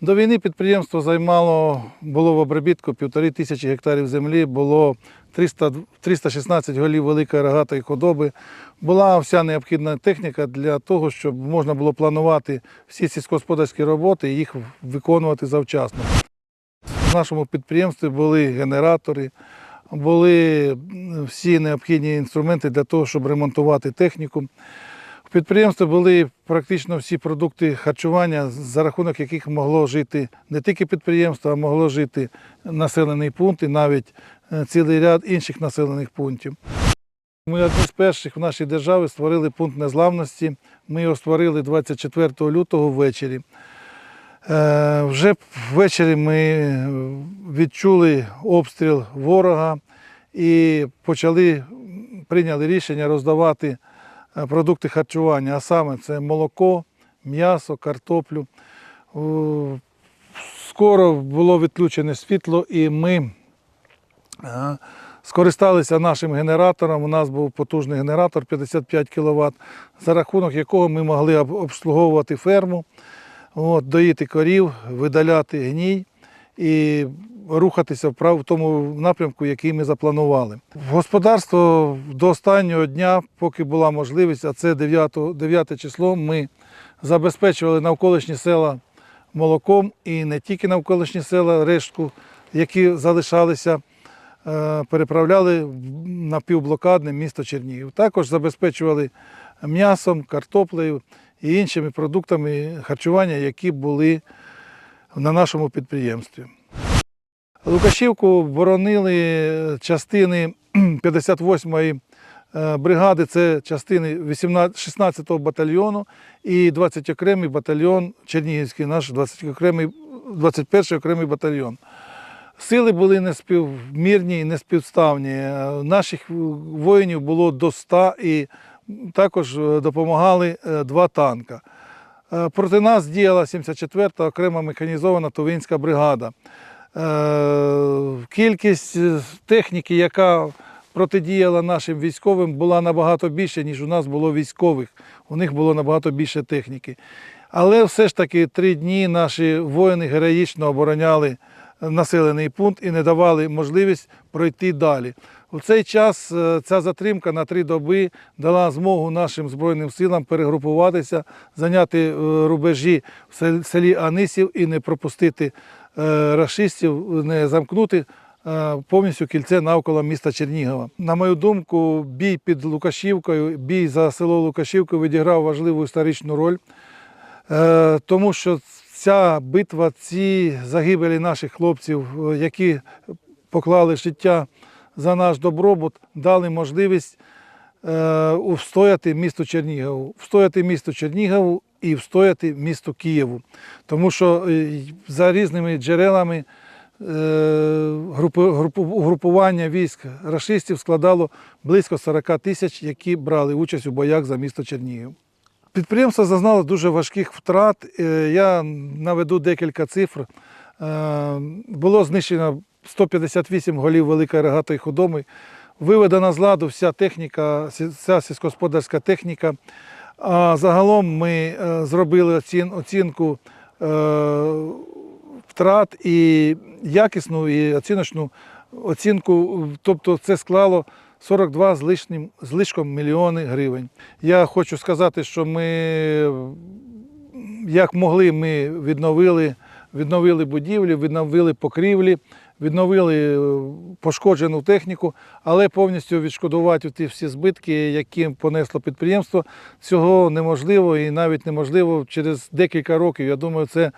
До війни підприємство займало, було в обробітку півтори тисячі гектарів землі, було 300, 316 голів великої рогатої худоби. Була вся необхідна техніка для того, щоб можна було планувати всі сільськогосподарські роботи і їх виконувати завчасно. В нашому підприємстві були генератори, були всі необхідні інструменти для того, щоб ремонтувати техніку. В підприємстві були практично всі продукти харчування, за рахунок яких могло жити не тільки підприємство, а могло жити населений пункт і навіть е, цілий ряд інших населених пунктів. Ми одні з перших в нашій державі створили пункт незламності. Ми його створили 24 лютого ввечері. Е, Вже ввечері ми відчули обстріл ворога і почали прийняли рішення роздавати е, продукти харчування, а саме це молоко, м'ясо, картоплю. Скоро було відключене світло, і ми е, скористалися нашим генератором. У нас був потужний генератор 55 кВт, за рахунок якого ми могли обслуговувати ферму, от, доїти корів, видаляти гній і рухатися в тому напрямку, який ми запланували. Господарство до останнього дня, поки була можливість, а це 9, 9 число, ми забезпечували навколишні села молоком і не тільки навколишні села, рештку, які залишалися, е, переправляли в напівблокадне місто Чернігів. Також забезпечували м'ясом, картоплею і іншими продуктами харчування, які були на нашому підприємстві. Лукашівку боронили частини 58-ї е, бригади, це частини 16-го батальйону і 20 окремий батальйон Чернігівський, наш 20 окремий, 21-й окремий батальйон. Сили були неспівмірні і неспівставні. Е, Наших воїнів було до 100 і також е, допомагали два танка. Проти нас діяла 74-та окрема механізована Тувинська бригада. Е, Кількість е, техніки, яка протидіяла нашим військовим, була набагато більше, ніж у нас було військових. У них було набагато більше техніки. Але все ж таки три дні наші воїни героїчно обороняли населений пункт і не давали можливість пройти далі. У цей час е, ця затримка на три доби дала змогу нашим Збройним силам перегрупуватися, зайняти е, рубежі в селі Анисів і не пропустити е, рашистів, не замкнути повністю кільце навколо міста Чернігова. На мою думку, бій під Лукашівкою, бій за село Лукашівка відіграв важливу історичну роль. Тому що ця битва, ці загибелі наших хлопців, які поклали життя за наш добробут, дали можливість е, встояти місту Чернігову, встояти місту Чернігову і встояти місту Києву. Тому що е, за різними джерелами е, групи- групу- угрупування військ рашистів складало близько 40 тисяч, які брали участь у боях за місто Чернігів. Підприємство зазнало дуже важких втрат. Я наведу декілька цифр. Було знищено 158 голів великої рогатої худоби. Виведена з ладу вся техніка, вся сільськогосподарська техніка. А загалом ми е, зробили оцін- оцінку е, втрат і якісну і оціночну оцінку. Тобто це склало 42 з лишнім з мільйони гривень. Я хочу сказати, що ми як могли, ми відновили, відновили будівлі, відновили покрівлі, відновили е, пошкоджену техніку, але повністю відшкодувати ті всі збитки, які понесло підприємство, цього неможливо і навіть неможливо через декілька років. Я думаю, це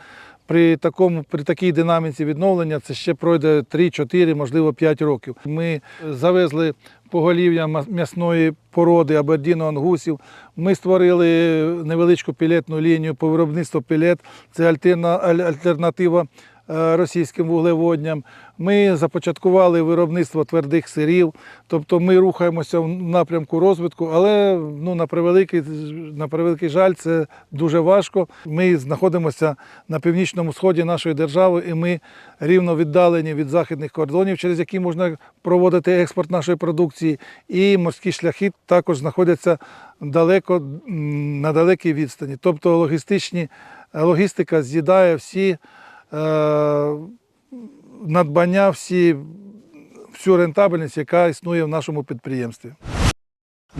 при, такому, при такій динаміці відновлення це ще пройде 3-4, можливо 5 років. Ми завезли поголів'я м'ясної породи абердіно ангусів. Ми створили невеличку пілетну лінію по виробництву пілет. Це альтерна- альтернатива російським вуглеводням. Ми започаткували виробництво твердих сирів, тобто ми рухаємося в напрямку розвитку, але ну, на, превеликий, на превеликий жаль, це дуже важко. Ми знаходимося на північному сході нашої держави, і ми рівно віддалені від західних кордонів, через які можна проводити експорт нашої продукції. І морські шляхи також знаходяться далеко на далекій відстані. Тобто логістичні, логістика з'їдає всі е, надбання, всі, всю рентабельність, яка існує в нашому підприємстві.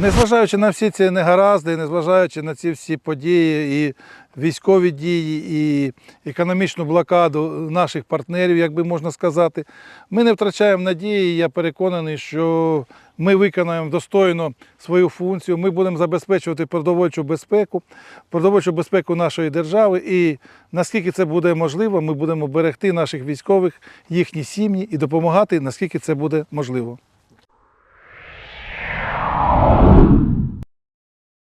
Незважаючи на всі ці негаразди, незважаючи на ці всі події, і військові дії, і економічну блокаду наших партнерів, як би можна сказати, ми не втрачаємо надії. Я переконаний, що ми виконаємо достойно свою функцію. Ми будемо забезпечувати продовольчу безпеку, продовольчу безпеку нашої держави. І наскільки це буде можливо, ми будемо берегти наших військових, їхні сім'ї і допомагати, наскільки це буде можливо.